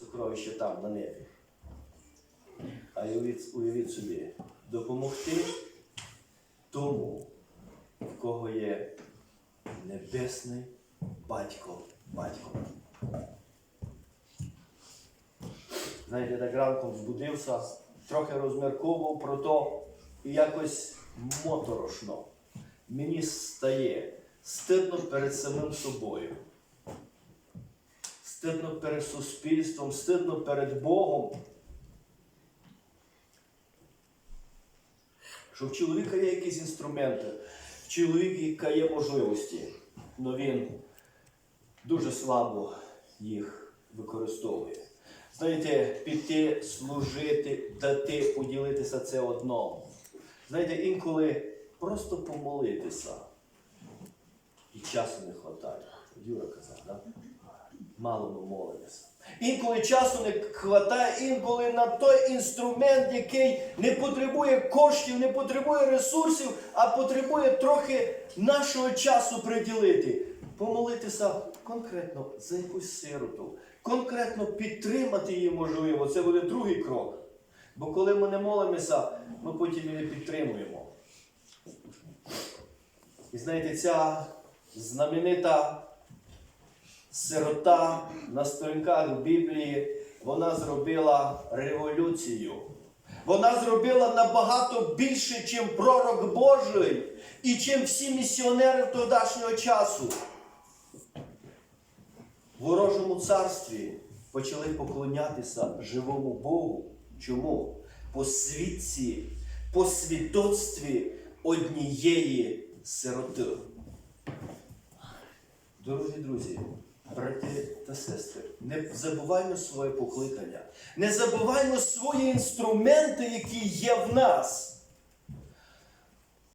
сокровище там, на небі. А уявіть, уявіть собі, допомогти тому, в кого є небесний батько, батько. Знаєте, так ранком збудився, трохи розмірковував про то і якось моторошно. Мені стає стидно перед самим собою. Стидно перед суспільством, стидно перед Богом. Що в чоловіка є якісь інструменти, в чоловіка є можливості, але він дуже слабо їх використовує. Знаєте, піти, служити, дати, поділитися це одно. Знаєте, інколи просто помолитися. І часу не вистачає. Юра казав, да? Мало ми молимося. Інколи часу не вистачає, інколи на той інструмент, який не потребує коштів, не потребує ресурсів, а потребує трохи нашого часу приділити. Помолитися конкретно за якусь сироту, конкретно підтримати її можливо. Це буде другий крок. Бо коли ми не молимося, ми потім і не підтримуємо. І знаєте, ця знаменита сирота на сторінках Біблії, вона зробила революцію. Вона зробила набагато більше, чим пророк Божий і чим всі місіонери тодішнього часу. В ворожому царстві почали поклонятися живому Богу. Чому? По свідці, по свідоцтві однієї сироти. Дорогі друзі, брати та сестри, не забуваймо своє покликання, не забуваймо свої інструменти, які є в нас.